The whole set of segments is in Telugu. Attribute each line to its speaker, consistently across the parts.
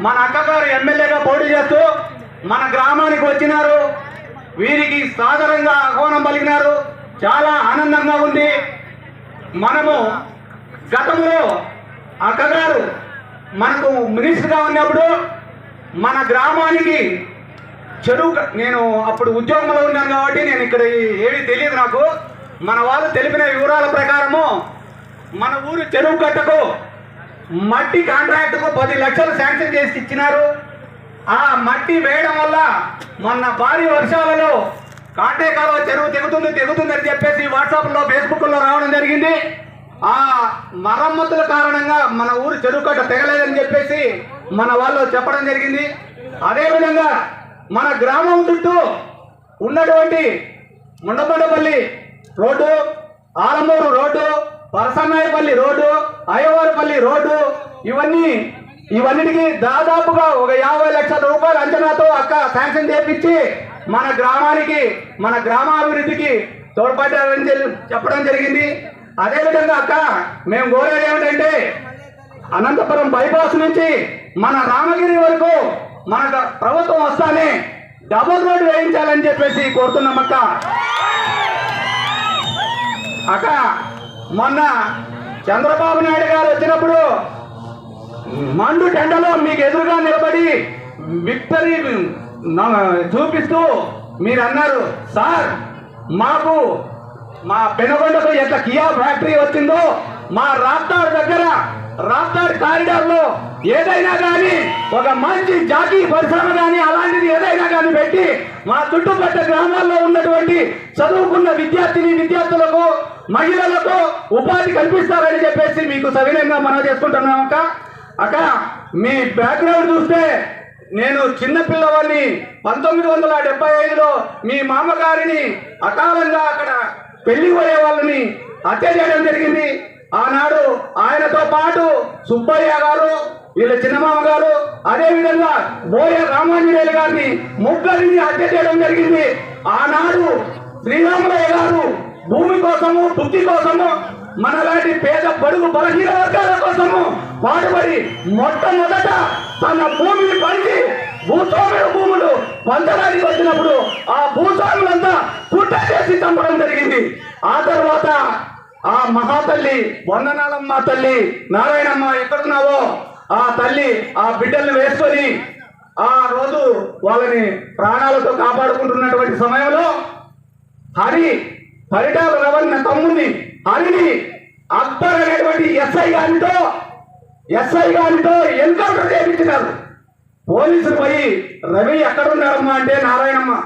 Speaker 1: మన అక్కగారు ఎమ్మెల్యేగా పోటీ చేస్తూ మన గ్రామానికి వచ్చినారు. వీరికి సాదరంగా ఆహ్వానం పలికినారు. చాలా ఆనందంగా ఉంది. మనము గతంలో అక్కగారు మనకు మినిస్టర్గా ఉన్నప్పుడు మన గ్రామానికి చెరువు నేను అప్పుడు ఉద్యోగంలో ఉన్నాను కాబట్టి నేను ఇక్కడ ఏమీ తెలియదు నాకు. మన వాళ్ళు తెలిపిన వివరాల ప్రకారము మన ఊరు చెరువు కట్టకు మట్టి కాంట్రాక్టుకు పది లక్షలు శాంక్షన్ చేసి ఇచ్చినారు. ఆ మట్టి వేయడం వల్ల మొన్న భారీ వర్షాలలో కాటే కాలువ చెరువు తెగుతుంది తెగుతుంది అని చెప్పేసి వాట్సాప్లో ఫేస్బుక్లో రావడం జరిగింది. ఆ మరమ్మతుల కారణంగా మన ఊరు చెరువు కట్ట తెగలేదని చెప్పేసి మన వాళ్ళు చెప్పడం జరిగింది. అదేవిధంగా మన గ్రామం చుట్టూ ఉన్నటువంటి Mundapandapalli road Alamuru road Parasannayapalli road Ayyavaripalli road ఇవన్నీ ఇవన్నిటికీ దాదాపుగా ఒక యాభై లక్షల రూపాయల అంచనాతో అక్క శాంక్షన్ చేపించి మన గ్రామానికి మన గ్రామాభివృద్ధికి తోడ్పడ్డారని చెప్పడం జరిగింది. అదేవిధంగా అక్క మేము కోరేది ఏమిటంటే అనంతపురం బైపాస్ నుంచి మన రామగిరి వరకు మన ప్రభుత్వం వస్తానే డబుల్ రోడ్ వేయించాలని చెప్పేసి కోరుతున్నాం అక్క. అక్క మొన్న చంద్రబాబు నాయుడు గారు వచ్చినప్పుడు మండు టెండలో మీకు ఎదురుగా నిలబడి విక్టరీ న- చూపిస్తూ మీరు అన్నారు సార్ మాకు మా పెనుగొండకు ఎట్లా కియా ఫ్యాక్టరీ వచ్చిందో మా రాప్తాడ్ దగ్గర రాప్తాడ్ కారిడార్లో ఏదైనా కానీ ఒక మంచి జాతీయ పరిశ్రమ కానీ అలాంటిది ఏదైనా కానీ పెట్టి మా చుట్టుపక్కల గ్రామాల్లో ఉన్నటువంటి చదువుకున్న విద్యార్థిని విద్యార్థులకు మహిళలకు ఉపాధి కల్పిస్తారని చెప్పేసి మీకు సవినయంగా మనం చేసుకుంటున్నాం అక్క. అక్క మీ బ్యాక్గ్రౌండ్ చూస్తే నేను చిన్న పిల్లవాడిని పంతొమ్మిది వందల డెబ్బై ఐదులో మీ మామగారిని అకాలంగా అక్కడ పెళ్ళి పోయే వాళ్ళని హత్య చేయడం జరిగింది. ఆనాడు ఆయనతో పాటు సుబ్బయ్య గారు వీళ్ళ చిన్నమామ గారు అదేవిధంగా బోయ రామాంజనేయులు గారిని ముగ్గురిని హత్య చేయడం జరిగింది. ఆనాడు శ్రీరాములయ్య గారు భూమి కోసము బుద్ధి కోసము మనలాంటి పేద బడుగు బలహీన వర్గాల కోసము పాటుపడి మొట్టమొదట తన భూమిని పంచి భూస్వాముల భూములు పంచడానికి వచ్చినప్పుడు ఆ భూస్వాములంతా కుట్ర చేసి చంపడం జరిగింది. ఆ తర్వాత ఆ మహాతల్లి వందనాలమ్మ తల్లి నారాయణమ్మ ఎక్కడున్నావో? ఆ తల్లి ఆ బిడ్డల్ని వేసుకొని ఆ రోజు వాళ్ళని ప్రాణాలతో కాపాడుకుంటున్నటువంటి సమయంలో హరి పరిటాల రవణ తమ్ముడిని హరిని అక్బర్ అనేటువంటి ఎస్ఐ గారితో ఎస్ఐ గారితో ఎన్కౌంటర్ చేయించినారు. పోలీసులు పోయి రవి ఎక్కడ ఉన్నారమ్మా? అంటే నారాయణమ్మ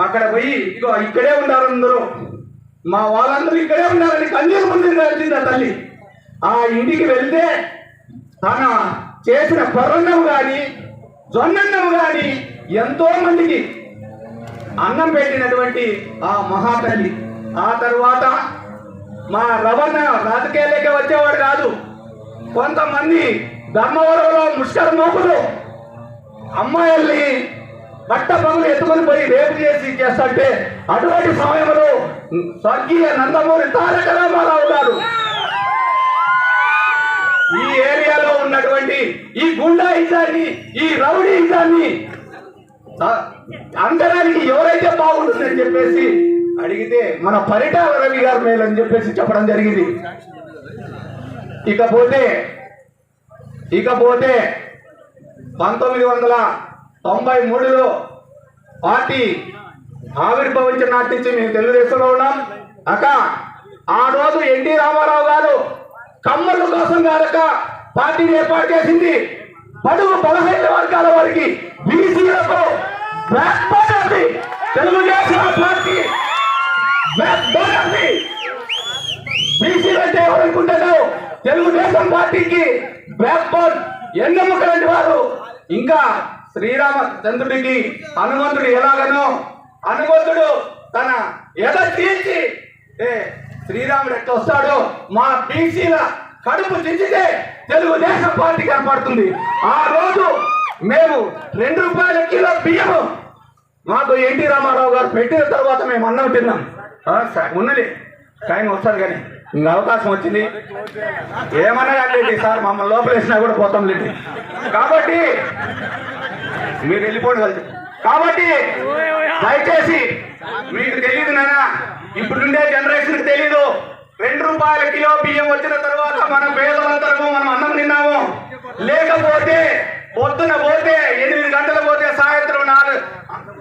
Speaker 1: అక్కడ పోయి ఇగో ఇక్కడే ఉన్నారు అందరూ. మా వాళ్ళందరూ ఇక్కడే ఉన్నారని కన్నీరు ముందు తల్లి. ఆ ఇంటికి వెళ్తే తన చేసిన కొర్రన్నం కానీ జొన్నన్నం కానీ ఎంతో మందికి అన్నం పెట్టినటువంటి ఆ మహాతల్లి ఆ తర్వాత మా రవణ రాజకీయాలకే వచ్చేవాడు కాదు. కొంతమంది ధర్మవరంలో ముష్కర మోపులు అమ్మాయిల్ని బట్ట పనులు ఎత్తుకొని పోయి రేపు చేసి చేస్తుంటే అటువంటి సమయంలో స్వర్గీయ నందమూరి తారక రామారావు గారు ఈ ఏరియాలో ఉన్నటువంటి ఈ గుండాయిజాన్ని ఈ రౌడీయిజాన్ని అందడానికి ఎవరైతే బాగుంటుందని చెప్పేసి అడిగితే మన పరిటాల రవి గారు అని చెప్పేసి చెప్పడం జరిగింది. ఇకపోతే ఇకపోతే పంతొమ్మిది వందల తొంభై మూడులో పార్టీ ఆవిర్భవించిన నాటి నుంచి మేము తెలుగుదేశంలో ఉన్నాం. అక్క ఆ రోజు ఎన్టీ రామారావు గారు కమ్మల కోసం కాదక పార్టీని ఏర్పాటు చేసింది. పడుగు బలహీన వర్గాల వారికి బీసీలకు తెలుగుదేశం పార్టీ బీసీలు అంటే ఎవరనుకుంటారు? తెలుగుదేశం పార్టీకి బ్యాక్ బోన్ ఎన్నెముక వారు. ఇంకా శ్రీరామచంద్రుడికి హనుమంతుడు ఎలాగనో హనుమంతుడు తన ఎద తీర్చి ఏ శ్రీరాముడు ఎట్లా వస్తాడో మా బీసీల కడుపు దించితే తెలుగుదేశం పార్టీ కనపడుతుంది ఆ రోజు మేము రెండు రూపాయల కిలో బియ్యము మాకు ఎన్టీ రామారావు గారు పెట్టిన తర్వాత మేము అన్నం తిన్నాం. ఉన్నది. టైం వస్తుంది కానీ ఇంకా అవకాశం వచ్చింది. ఏమన్నా కానీ సార్ మమ్మల్ని లోపలేసినా కూడా పోతాం లేండి కాబట్టి మీరు వెళ్ళిపోండి కలిసి కాబట్టి దయచేసి మీకు తెలియదు నాన్న ఇప్పుడుండే జనరేషన్కి తెలీదు. రెండు రూపాయల కిలో బియ్యం వచ్చిన తర్వాత మన పేదలందరము మనం అన్నం తిన్నాము. లేకపోతే పొద్దున పోతే ఎనిమిది గంటల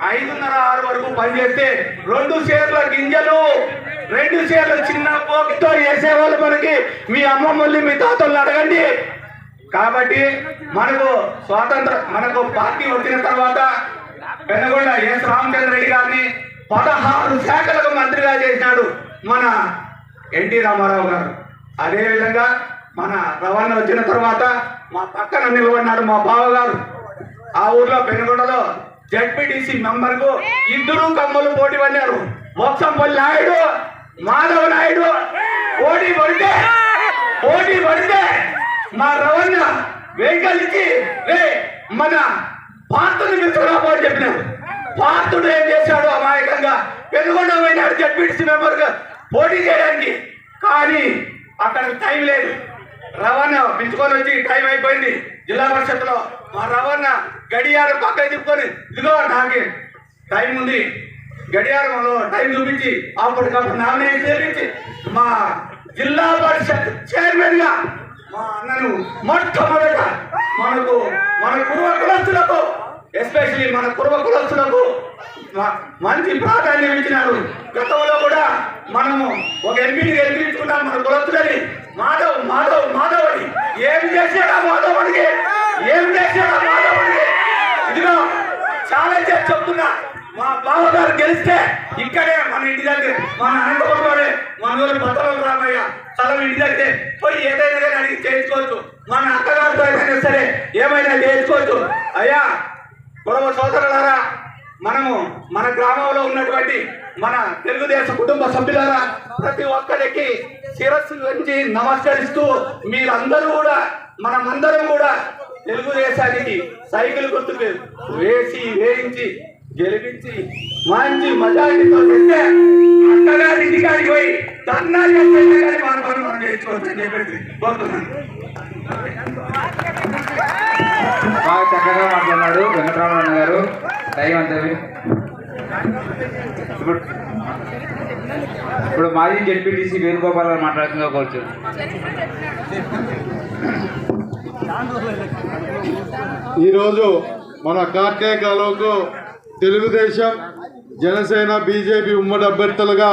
Speaker 1: ఐదున్నర ఆరు వరకు పనిచేస్తే రెండు షేర్ల గింజలు రెండు షేర్ల చిన్న పోకితో వేసేవాళ్ళు మనకి. మీ అమ్మమ్మల్ని మీ తాతల్ని అడగండి. కాబట్టి మనకు స్వాతంత్ర మనకు పార్టీ వచ్చిన తర్వాత పెనగొండ ఎస్ రామచంద్ర రెడ్డి గారిని పదహారు శాఖలకు మంత్రిగా చేసినాడు మన ఎన్టీ రామారావు గారు. అదే విధంగా మన రవాణా వచ్చిన తర్వాత మా పక్కన నిలబడినాడు మా బావగారు. ఆ ఊర్లో పెనుగొండలో జడ్పీటీసీ మెంబర్కు ఇద్దరు కమ్మలు పోటీ పడినారు వత్సంపల్లి నాయుడు మాధవ నాయుడు పోటీ పడితే పోటీ పడితే మా రవణ వెహికల్ ఇచ్చి రే మన పాత్రని తీసుకురాబోని చెప్పినాడు పాత్రుడు ఏం చేశాడు అమాయకంగా? పెనుగొండ పోయినాడు జడ్పీటీసీ మెంబర్గా పోటీ చేయడానికి. కానీ అక్కడ టైం లేదు. రవాణా పిలుచుకొని వచ్చి టైం అయిపోయింది. జిల్లా పరిషత్లో మా రవాణా గడియారం పక్కన తిప్పుకొని ఇదిగో నాకి టైం ఉంది. గడియారంలో టైం చూపించి అప్పటికప్పుడు నామినేషన్ చేపించి మా జిల్లా పరిషత్ చైర్మన్గా మా అన్నను మొట్టమొదట మనకు మన కురువ కులస్తులకు ఎస్పెషల్లీ మన కురువ కులస్తులకు మంచి ప్రాధాన్యం ఇచ్చినారు. గతంలో కూడా మనము ఒక ఎంపీని గెలిపించుకున్నాం మన కులస్తులని. మాధవ్ మాధవ్ అని ఏం చేశాడా మాధవుడికి ఏం చేశాడా మాధవుడికి ఇదిగో ఛాలెంజ్ చేసి చెప్తున్నా బాబు గారు గెలిస్తే ఇక్కడే మన ఇంటి దగ్గర మన అనంతపురంలోనే మన ఊరి పత్రం రామయ్య స్థలం ఇంటి దగ్గరే. పోయి ఏదైనా కానీ అడిగి చేయించుకోవచ్చు. మన అక్కగారితో ఏదైనా సరే ఏమైనా చేయించుకోవచ్చు. అయ్యా గొడవ సోదరులారా మనము మన గ్రామంలో ఉన్నటువంటి మన తెలుగుదేశం కుటుంబ సభ్యులారా ప్రతి ఒక్కరికి శిరస్సు గురించి నమస్కరిస్తూ మీరందరూ కూడా మనమందరం కూడా తెలుగుదేశానికి సైకిల్ గుర్తు వేసి వేయించి గెలిపించి మంచి మెజారిటీతో తెస్తే అక్కగారి ఇంటికాడికి పోయి ధర్నా చేస్తే కానీ మన పని మనం చేసుకోవచ్చు అని చెప్పేసి కోరుతున్నాను.
Speaker 2: బాగా చక్కగా మాట్లాడినాడు వెంకటరామణ గారు. టైం అంతా ఇప్పుడు ఇప్పుడు మాజీ జెడ్పీటీసీ వేణుగోపాల్ గారు మాట్లాడుతుందో కోరుచు
Speaker 3: ఈరోజు మన కార్తీక కాలంలో తెలుగుదేశం జనసేన బీజేపీ ఉమ్మడి అభ్యర్థులుగా